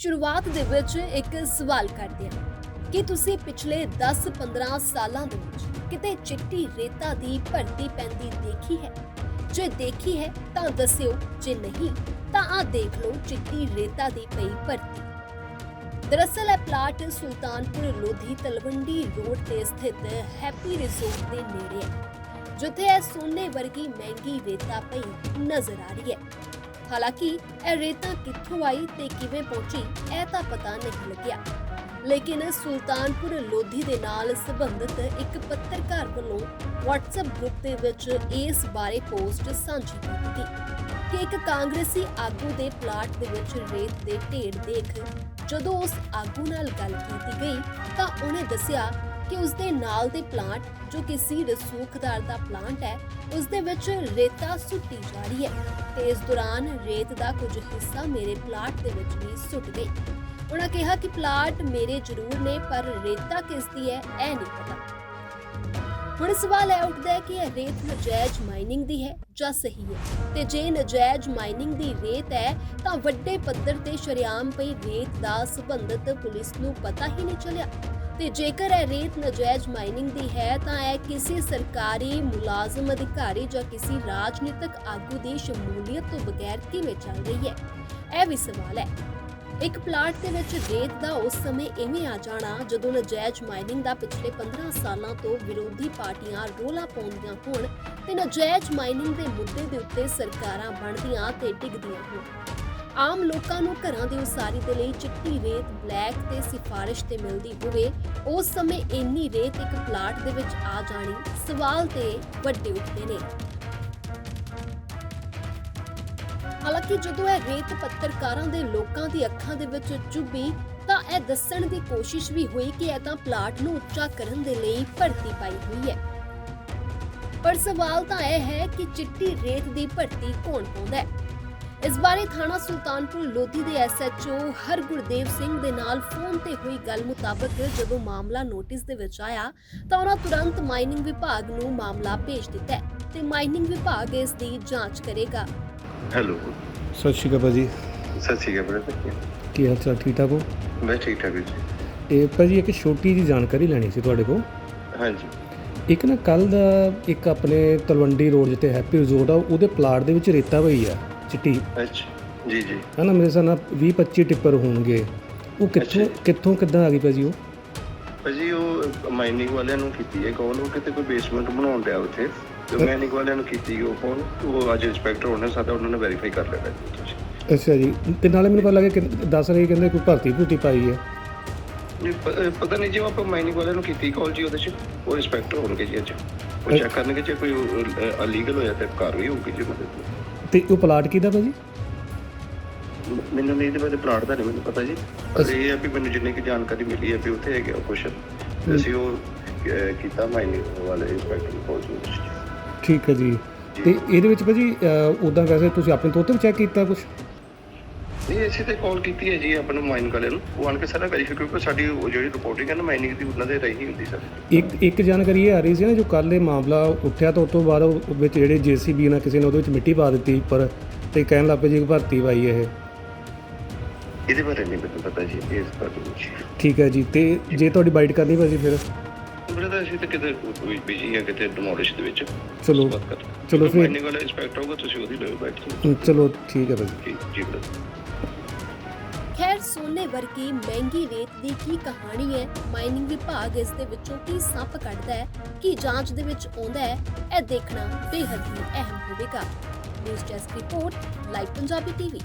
ਸ਼ੁਰੂਆਤ ਦੇ ਵਿੱਚ ਇੱਕ ਸਵਾਲ ਕਰਦੇ ਹਾਂ। ਕਿ ਤੁਸੀਂ ਪਿਛਲੇ 10-15 ਸਾਲਾਂ ਦੇ ਵਿੱਚ ਕਿਤੇ ਚਿੱਟੀ ਰੇਤਾ ਦੀ ਭਰਤੀ ਪੈਂਦੀ ਦੇਖੀ ਹੈ? ਜੇ ਦੇਖੀ ਹੈ, ਤਾਂ ਦੱਸਿਓ। ਜੇ ਨਹੀਂ, ਤਾਂ ਆ ਦੇਖ ਲਓ ਚਿੱਟੀ ਰੇਤਾ ਦੀ ਪਈ ਭਰਤੀ। ਦਰਅਸਲ ਇਹ ਪਲਾਟ ਸੁਲਤਾਨਪੁਰ ਲੋਧੀ ਤਲਵੰਡੀ ਰੋਡ ਤੇ ਸਥਿਤ ਹੈਪੀ ਰਿਜ਼ੋਰਟ ਦੇ ਨੇੜੇ ਹੈ, ਜਿੱਥੇ ਇਹ ਸੋਨੇ ਵਰਗੀ ਮਹਿੰਗੀ ਰੇਤਾ ਪਈ ਨਜ਼ਰ ਆ ਰਹੀ ਹੈ। ਹਾਲਾਂਕਿ ਇਹ ਰੇਤਾ ਕਿੱਥੋਂ ਆਈ ਤੇ ਕਿਵੇਂ ਪਹੁੰਚੀ, ਇਹ ਤਾਂ ਪਤਾ ਨਹੀਂ ਲੱਗਿਆ। ਲੇਕਿਨ ਸੁਲਤਾਨਪੁਰ ਲੋਧੀ ਦੇ ਨਾਲ ਸੰਬੰਧਿਤ ਇੱਕ ਪੱਤਰਕਾਰ ਵੱਲੋਂ WhatsApp ਗਰੁੱਪ ਦੇ ਵਿੱਚ ਇਸ ਬਾਰੇ ਪੋਸਟ ਸਾਂਝੀ ਕੀਤੀ ਕਿ ਇੱਕ ਕਾਂਗਰਸੀ ਆਗੂ ਦੇ ਪਲਾਟ ਦੇ ਵਿੱਚ ਰੇਤ ਦੇ ਢੇਰ ਦੇਖ ਜਦੋਂ ਉਸ ਆਗੂ ਨਾਲ ਗੱਲ ਕੀਤੀ ਗਈ ਤਾਂ ਉਹਨੇ ਦੱਸਿਆ ਕਿ ਉਸ ਦੇ ਨਾਲ ਦੇ ਪਲਾਂਟ ਜੋ ਕਿਸੇ ਰਸੂਖਦਾਰ ਦਾ ਪਲਾਂਟ ਹੈ ਉਸ ਦੇ ਵਿੱਚ ਰੇਤਾ ਸੁੱਟੀ ਜਾ ਰਹੀ ਹੈ ਤੇ ਇਸ ਦੌਰਾਨ ਰੇਤ ਦਾ ਕੁਝ ਹਿੱਸਾ ਮੇਰੇ ਪਲਾਟ ਦੇ ਵਿੱਚ ਵੀ ਸੁੱਟ ਗਈ। ਉਹਨਾਂ ਕਿਹਾ ਕਿ ਪਲਾਟ ਮੇਰੇ ਜ਼ਰੂਰ ਨੇ, ਪਰ ਰੇਤਾ ਕਿਸ ਦੀ ਹੈ, ਇਹ ਨਹੀਂ ਪਤਾ। ਹੁਣ ਸਵਾਲ ਇਹ ਉੱਠਦਾ ਹੈ ਕਿ ਇਹ ਰੇਤ ਨਜਾਇਜ਼ ਮਾਈਨਿੰਗ ਦੀ ਹੈ ਜਾਂ ਸਹੀ ਹੈ? ਤੇ ਜੇ ਨਜਾਇਜ਼ ਮਾਈਨਿੰਗ ਦੀ ਰੇਤ ਹੈ, ਤਾਂ ਵੱਡੇ ਪੱਧਰ ਤੇ ਸ਼ਰੇਆਮ ਪਈ ਰੇਤ ਦਾ ਸੰਬੰਧਿਤ ਪੁਲਿਸ ਨੂੰ ਪਤਾ ਹੀ ਨਹੀਂ ਚੱਲਿਆ। ਤੇ ਜੇਕਰ ਇਹ ਰੇਤ ਨਜਾਇਜ਼ ਮਾਈਨਿੰਗ ਦੀ ਹੈ, ਤਾਂ ਇਹ ਕਿਸੇ ਸਰਕਾਰੀ ਮੁਲਾਜ਼ਮ, ਅਧਿਕਾਰੀ ਜਾਂ ਕਿਸੇ ਰਾਜਨੀਤਿਕ ਆਗੂ ਦੀ ਸ਼ਮੂਲੀਅਤ ਤੋਂ ਬਗੈਰ ਕਿਵੇਂ ਚੱਲ ਰਹੀ ਹੈ? ਇਹ ਵੀ ਸਵਾਲ ਹੈ। ਇੱਕ ਪਲਾਟ ਦੇ ਵਿੱਚ ਰੇਤ ਦਾ ਉਸ ਸਮੇਂ ਇਵੇਂ ਆ ਜਾਣਾ ਜਦੋਂ ਨਜਾਇਜ਼ ਮਾਈਨਿੰਗ ਦਾ ਪਿਛਲੇ 15 ਸਾਲਾਂ ਤੋਂ ਵਿਰੋਧੀ ਪਾਰਟੀਆਂ ਰੋਲਾ ਪਾਉਂਦੀਆਂ ਹੋਣ ਤੇ ਨਜਾਇਜ਼ ਮਾਈਨਿੰਗ ਦੇ ਮੁੱਦੇ ਦੇ ਉੱਤੇ ਸਰਕਾਰਾਂ ਬਣਦੀਆਂ ਤੇ ਡਿੱਗਦੀਆਂ ਹੋਣ। ਆਮ ਲੋਕਾਂ ਨੂੰ ਘਰਾਂ ਦੀ ਉਸਾਰੀ ਦੇ ਲਈ ਚਿੱਟੀ ਰੇਤ, ਬਲੈਕ ਤੇ ਸਿਫਾਰਿਸ਼ ਤੇ ਮਿਲਦੀ ਹੋਵੇ, ਉਸ ਸਮੇਂ ਇੰਨੀ ਰੇਤ ਇੱਕ ਪਲਾਟ ਦੇ ਵਿੱਚ ਆ ਜਾਣੀ ਸਵਾਲ ਤੇ ਵੱਡੇ ਉੱਠਦੇ ਨੇ। ਹਾਲਾਂਕਿ ਜਦੋਂ ਇਹ ਰੇਤ ਪੱਤਰਕਾਰਾਂ ਦੇ ਲੋਕਾਂ ਦੀ ਅੱਖਾਂ ਦੇ ਵਿੱਚ ਚੁੱਭੀ, ਤਾਂ ਇਹ ਦੱਸਣ ਦੀ ਕੋਸ਼ਿਸ਼ ਵੀ ਹੋਈ ਕਿ ਇਹ ਤਾਂ ਪਲਾਟ ਨੂੰ ਉੱਚਾ ਕਰਨ ਦੇ ਲਈ ਭਰਤੀ ਪਾਈ ਹੋਈ ਹੈ। ਪਰ ਸਵਾਲ ਤਾਂ ਇਹ ਹੈ ਕਿ ਚਿੱਟੀ ਰੇਤ ਦੀ ਭਰਤੀ ਕੌਣ ਪਾਉਂਦਾ ਹੈ? ਇਸ ਬਾਰੇ ਥਾਣਾ ਸੁਲਤਾਨਪੁਰ ਲੋਧੀ ਦੇ ਐਸਐਚਓ ਹਰਗੁਰਦੇਵ ਸਿੰਘ ਦੇ ਨਾਲ ਫੋਨ ਤੇ ਹੋਈ ਗੱਲ ਮੁਤਾਬਕ ਜਦੋਂ ਮਾਮਲਾ ਨੋਟਿਸ ਦੇ ਵਿੱਚ ਆਇਆ ਤਾਂ ਉਹਨਾਂ ਤੁਰੰਤ ਮਾਈਨਿੰਗ ਵਿਭਾਗ ਨੂੰ ਮਾਮਲਾ ਭੇਜ ਦਿੱਤਾ ਹੈ ਤੇ ਮਾਈਨਿੰਗ ਵਿਭਾਗ ਇਸ ਦੀ ਜਾਂਚ ਕਰੇਗਾ। ਹੈਲੋ। ਸਤਿ ਸ਼੍ਰੀ ਅਕਾਲ ਭਾਜੀ। ਸਤਿ ਸ਼੍ਰੀ ਅਕਾਲ ਬ੍ਰਦਰ ਕੀ ਹਾਲ ਚਾਲ? ਠੀਕ ਠਾਕ ਹੋ? ਮੈਂ ਠੀਕ ਠਾਕ ਜੀ। ਇਹ ਭਾਜੀ ਇੱਕ ਛੋਟੀ ਜੀ ਜਾਣਕਾਰੀ ਲੈਣੀ ਸੀ ਤੁਹਾਡੇ ਕੋਲ। ਹਾਂਜੀ। ਇੱਕ ਨਾ ਕੱਲ ਦਾ ਇੱਕ ਆਪਣੇ ਤਲਵੰਡੀ ਰੋਡ ਜਿੱਤੇ ਹੈਪੀ ਰਿਜ਼ੋਰਟ ਆ ਉਹਦੇ ਪਲਾਟ ਦੇ ਵਿੱਚ ਰੇਤਾ ਪਈ ਆ। ਚਿੱਟੀ। ਅੱਛਾ ਜੀ ਜੀ। ਹੈ ਨਾ ਮੇਰੇ ਹਿਸਾਬ ਨਾਲ 20 25 ਟਿੱਪਰ ਹੋਣਗੇ। ਉਹ ਕਿੱਥੋਂ। ਕਿੱਥੋਂ ਕਿੱਦਾਂ ਆ ਗਈ ਭਾਜੀ ਉਹ? ਭਾਜੀ ਉਹ ਮਾਈਨਿੰਗ ਵਾਲਿਆਂ ਨੂੰ ਕੀਤੀ ਹੈ ਕਾਲ ਉਹ ਕਿਤੇ ਕੋਈ ਬੇਸਮੈਂਟ ਬਣਾਉਣ ਡਿਆ ਉੱਥੇ। ਤੇ ਮਾਈਨਿੰਗ ਵਾਲਿਆਂ ਨੂੰ ਕੀਤੀ ਉਹ ਫੋਨ ਉਹ ਅੱਜ ਇੰਸਪੈਕਟਰ ਹੋਣਾ ਸਾਡਾ ਉਹਨਾਂ ਨੇ ਵੈਰੀਫਾਈ ਕਰ ਲਿਆ ਜੀ ਅੱਛਾ ਜੀ। ਤੇ ਨਾਲੇ ਮੈਨੂੰ ਪਤਾ ਲੱਗਿਆ ਕਿ ਦੱਸ ਰਹੇ ਕਹਿੰਦੇ ਕੋਈ ਭਰਤੀ ਭੂਤੀ ਪਾਈ ਹੈ। ਪਤਾ ਨਹੀਂ ਜੇ ਆਪਾਂ ਮਾਈਨਿੰਗ ਵਾਲਿਆਂ ਨੂੰ ਕੀਤੀ ਕਾਲ ਜੀ ਉਹਦੇ ਚ ਉਹ ਇੰਸਪੈਕਟਰ ਹੋਣਗੇ ਜੀ ਅੱਜ। ਉਹ ਚੈੱਕ ਕਰਨਗੇ ਜੇ ਕੋਈ ਅਲੀਗਲ ਹੋਇਆ ਤੇ ਕਾਰਵਾਈ ਹੋਊਗੀ ਜੀ ਉਹਨਾਂ ਦੇ ਤੇ ਉਹ ਪਲਾਟ ਕਿਹਦਾ ਭਾਜੀ ਉੱਤੇ। ਮੈਨੂੰ ਨਹੀਂ ਇਹਦੇ ਬਾਰੇ ਪਲਾਟ ਦਾ ਨਹੀਂ ਮੈਨੂੰ ਪਤਾ ਜੀ। ਪਰ ਇਹ ਹੈ ਵੀ ਮੈਨੂੰ ਜਿੰਨੀ ਕਿ ਜਾਣਕਾਰੀ ਮਿਲੀ ਹੈ ਵੀ ਉੱਥੇ ਹੈਗੇ ਉਹ ਕੁਛ। ਤੇ ਅਸੀਂ ਉਹ ਅਹ, ਕੀਤਾ ਮਾਈਨਿੰਗ ਵਾਲੇ ਇੰਸਪੈਕਟਰ ਕਾਲ ਜੀ। ਠੀਕ ਹੈ ਜੀ। ਤੇ ਇਹਦੇ ਵਿੱਚ ਭਾਜੀ ਉਦਾਂ ਵੈਸੇ ਤੁਸੀਂ ਆਪਣੇ ਤੇ ਵੀ ਚੈੱਕ ਕੀਤਾ ਕੁਝ ਨਹੀਂ ਅਸੀਂ ਤੇ ਕਾਲ ਕੀਤੀ ਹੈ ਜੀ ਆਪਣੇ ਮਾਈਨਿੰਗ ਵਾਲਿਆਂ ਨੂੰ। ਉਹ ਆਣ ਕੇ ਸਾਰਾ ਵੈਰੀਫਾਈ ਕਿਉਂਕਿ ਸਾਡੀ ਉਹ ਜਿਹੜੀ ਰਿਪੋਰਟਿੰਗ ਹੈ ਨਾ ਮਾਈਨਿੰਗ ਦੀ ਉਹਨਾਂ ਦੇ ਰਹੀ ਹੁੰਦੀ ਸਰ। ਇੱਕ ਇੱਕ ਜਾਣਕਾਰੀ ਇਹ ਆ ਰਹੀ ਸੀ ਨਾ ਜੋ ਕੱਲ ਇਹ ਮਾਮਲਾ ਉੱਠਿਆ ਤਾਂ ਉਸ ਤੋਂ ਬਾਅਦ ਉਹ ਵਿੱਚ ਜਿਹੜੇ ਜੀਸੀਬੀ ਨਾਲ ਕਿਸੇ ਨੇ ਉਹਦੇ ਵਿੱਚ ਮਿੱਟੀ ਪਾ ਦਿੱਤੀ ਉੱਪਰ ਤੇ ਕਹਿਣ ਲੱਗ ਪਏ ਜੀ ਕਿ ਭਰਤੀ ਪਾਈ ਇਹ। ਇਹਦੇ ਬਾਰੇ ਨਹੀਂ ਮੈਨੂੰ ਪਤਾ ਜੀ ਇਸ ਬਾਰੇ ਵਿੱਚ ਠੀਕ ਹੈ ਜੀ ਤੇ ਜੇ ਤੁਹਾਡੀ ਬਾਈਟ ਕਰਨੀ ਭਾਜੀ ਫਿਰ? ਬਰੇ ਤਾਂ ਅਸੀਂ ਤਾਂ ਕਿਤੇ ਬਿਜ਼ੀ ਹੈ ਕਿਤੇ ਡਿਮੋਲਿਸ਼ ਦੇ ਵਿੱਚ। ਚਲੋ ਚਲੋ ਫਿਰ। ਮਾਈਨਿੰਗ ਵਾਲਾ ਇੰਸਪੈਕਟਰ ਹੋਊਗਾ ਤੁਸੀਂ ਉਹਦੀ ਲੈ ਬੈਠ ਚਲੋ ਠੀਕ ਹੈ ਭਾਜੀ। ਜੀ ਜੀ brother। ਸੋਨੇ ਵਰਗੀ ਮਹਿੰਗੀ ਰੇਤ ਦੀ ਕੀ ਕਹਾਣੀ ਹੈ? ਮਾਈਨਿੰਗ ਵਿਭਾਗ ਇਸ ਦੇ ਵਿੱਚੋਂ ਕੀ ਸੱਪ ਕੱਢਦਾ ਹੈ? ਕੀ ਜਾਂਚ ਦੇ ਵਿੱਚ ਆਉਂਦਾ ਹੈ? ਇਹ ਦੇਖਣਾ ਬੇਹੱਦ ਹੀ ਅਹਿਮ ਹੋਵੇਗਾ। News desk report, live Punjabi TV.